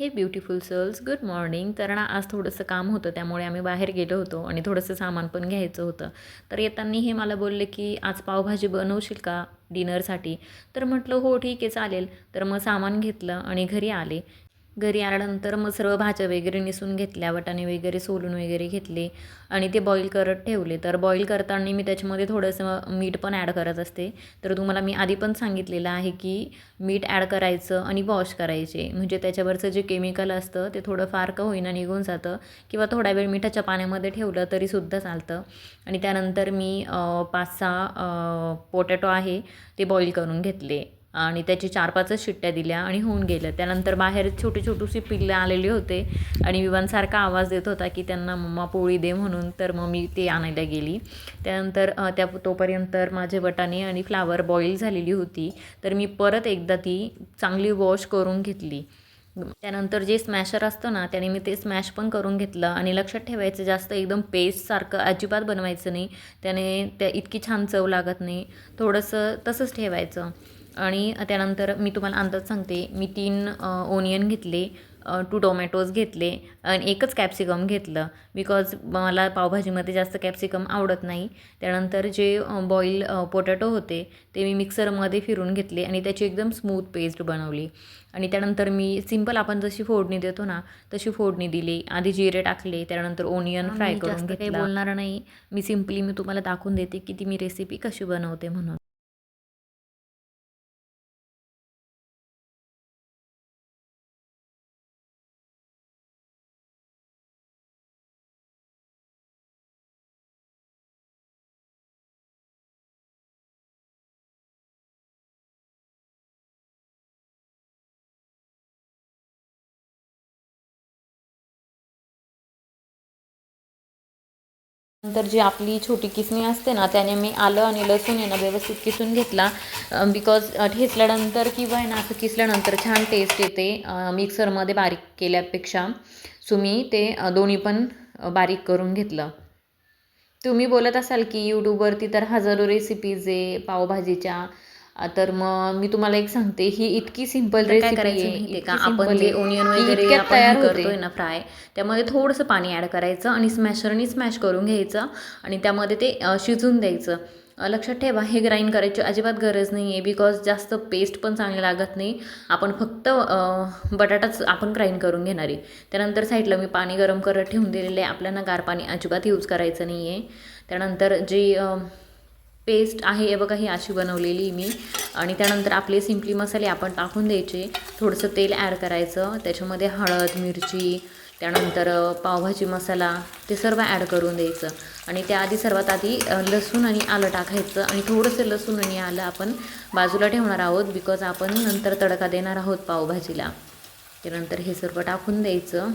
हे beautiful सर्ल्स good morning तर ना आज थोडंसं काम होतं त्यामुळे आम्ही बाहेर गेलो होतो आणि थोडंसं सामान पण घ्यायचं होतं. तर येताना हे मला बोलले की आज पावभाजी बनवशील का डिनरसाठी तर म्हटलं हो ठीक आहे चालेल. तर मग सामान घेतलं आणि घरी आले. घरी आल्यानंतर मग सर्व भाज्या वगैरे निसून घेतल्या वटाणे वगैरे सोलून वगैरे घेतले आणि ते बॉईल करत ठेवले. तर बॉईल करताना मी त्याच्यामध्ये थोडंसं मीठ पण ॲड करत असते. तर तुम्हाला मी आधी पण सांगितलेलं आहे की मीठ ॲड करायचं आणि वॉश करायचे. म्हणजे त्याच्यावरचं जे केमिकल असतं ते थोडं फार का होईना निघून जातं किंवा थोडा वेळ मिठाच्या पाण्यामध्ये ठेवलं तरीसुद्धा चालतं. आणि त्यानंतर मी पाच सहा पोटॅटो आहे ते बॉईल करून घेतले. आणि त्याची चार पाचच शिट्ट्या दिल्या आणि होऊन गेलं. त्यानंतर बाहेर छोटी छोटीशी पिल्लं आलेली होते आणि विवांसारखा आवाज देत होता की त्यांना मम्मा पोळी दे म्हणून तर मग मी ते आणायला गेली. त्यानंतर त्या तोपर्यंत माझे वटाणे आणि फ्लावर बॉईल झालेली होती. तर मी परत एकदा ती चांगली वॉश करून घेतली. त्यानंतर जे स्मॅशर असतं ना त्याने मी ते स्मॅश पण करून घेतलं आणि लक्षात ठेवायचं जास्त एकदम पेस्टसारखं अजिबात बनवायचं नाही. त्याने त्या इतकी छान चव लागत नाही. थोडंसं तसंच ठेवायचं. आणि त्यानंतर मी तुम्हाला अंदाज सांगते मी तीन ओनियन घेतले टू टोमॅटोज घेतले आणि एकच कॅप्सिकम घेतलं. बिकॉज मला पावभाजीमध्ये जास्त कॅप्सिकम आवडत नाही. त्यानंतर जे बॉईल पोटॅटो होते ते मी मिक्सरमध्ये फिरून घेतले आणि त्याची एकदम स्मूथ पेस्ट बनवली. आणि त्यानंतर मी सिंपल आपण जशी फोडणी देतो ना तशी फोडणी दिली. आधी जिरे टाकले त्यानंतर ओनियन फ्राय करून काही बोलणार नाही. मी सिम्पली मी तुम्हाला दाखवून देते की ती मी रेसिपी कशी बनवते म्हणून. नंतर जी आपली छोटी किसणी असते ना त्याने मी आलं आणि लसूण आहे ना व्यवस्थित किसून घेतला. बिकॉज ठेचल्यानंतर किंवा आहे ना असं किसल्यानंतर छान टेस्ट येते मिक्सरमध्ये बारीक केल्यापेक्षा. सो मी ते दोन्ही पण बारीक करून घेतलं. तुम्ही बोलत असाल की यूट्यूबवरती तर हजारो रेसिपीज आहे पावभाजीच्या. तर मग मी तुम्हाला एक सांगते ही इतकी सिंपल रेसिपी आहे का? आपण जे ओनियन वगैरे तयार करतोय ना फ्राय त्यामध्ये थोडंसं पाणी ॲड करायचं आणि स्मॅशरनी स्मॅश करून घ्यायचं आणि त्यामध्ये ते शिजून द्यायचं. लक्षात ठेवा हे ग्राइंड करायची अजिबात गरज नाही आहे बिकॉज जास्त पेस्ट पण चांगली लागत नाही. आपण फक्त बटाटाच आपण ग्राइंड करून घेणार आहे. त्यानंतर साईडला मी पाणी गरम करत ठेवून दिलेलं आहे. आपल्याला गार पाणी अजिबात यूज करायचं नाही आहे त्यानंतर जी पेस्ट आहे हे बघा ही अशी बनवलेली मी. आणि त्यानंतर आपले सिम्पली मसाले आपण टाकून द्यायचे. थोडंसं तेल ॲड करायचं. त्याच्यामध्ये हळद मिरची त्यानंतर पावभाजी मसाला ते सर्व ॲड करून द्यायचं. आणि त्याआधी सर्वात आधी लसूण आणि आलं टाकायचं. आणि थोडंसं लसूण आणि आलं आपण बाजूला ठेवणार आहोत बिकॉज आपण नंतर तडका देणार आहोत पावभाजीला. त्यानंतर हे सर्व टाकून द्यायचं.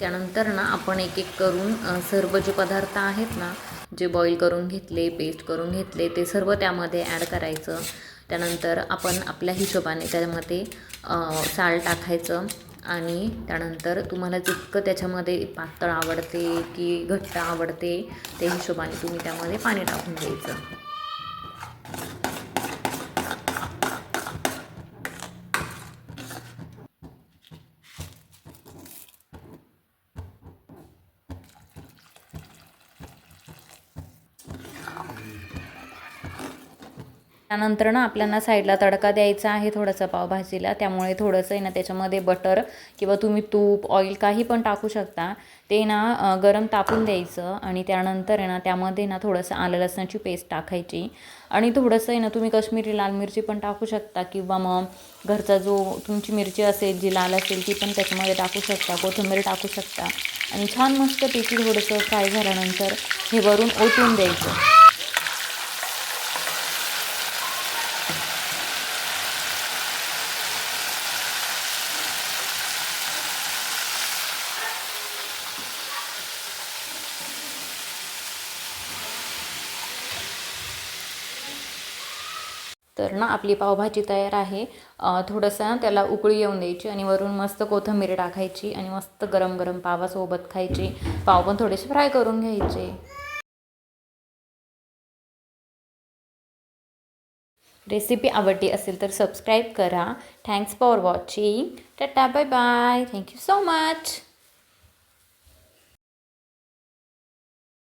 त्यानंतर ना आपण एक एक करून सर्व जे पदार्थ आहेत ना जे बॉईल करून घेतले पेस्ट करून घेतले ते सर्व त्यामध्ये ॲड करायचं. त्यानंतर आपण आपल्या हिशोबाने त्यामध्ये साल टाकायचं आणि त्यानंतर तुम्हाला जितकं त्याच्यामध्ये पातळ आवडते की घट्ट आवडते त्या हिशोबाने तुम्ही त्यामध्ये पाणी टाकून द्यायचं त्यानंतर ना आपल्याला साईडला तडका द्यायचा आहे थोडासा पावभाजीला. त्यामुळे थोडंसं आहे ना त्याच्यामध्ये बटर किंवा तुम्ही तूप ऑइल काही पण टाकू शकता. ते ना गरम तापून द्यायचं आणि त्यानंतर आहे ना त्यामध्ये ना थोडंसं आलं लसणाची पेस्ट टाकायची. आणि थोडंसं आहे ना तुम्ही कश्मीरी लाल मिरची पण टाकू शकता किंवा मग घरचा जो तुमची मिरची असेल जी लाल असेल ती पण त्याच्यामध्ये टाकू शकता कोथिंबीर टाकू शकता. आणि छान मस्त पैकी थोडंसं फ्राय झाल्यानंतर हे वरून ओतून द्यायचं. तर ना आपली पावभाजी तयार आहे. थोडंसं त्याला उकळी येऊन द्यायची आणि वरून मस्त कोथिंबीर टाकायची आणि मस्त गरम गरम पावासोबत खायची. पाव पण थोडेसे फ्राय करून घ्यायचे. रेसिपी आवडली असेल तर सबस्क्राईब करा. Thanks for watching tata bye bye thank you so much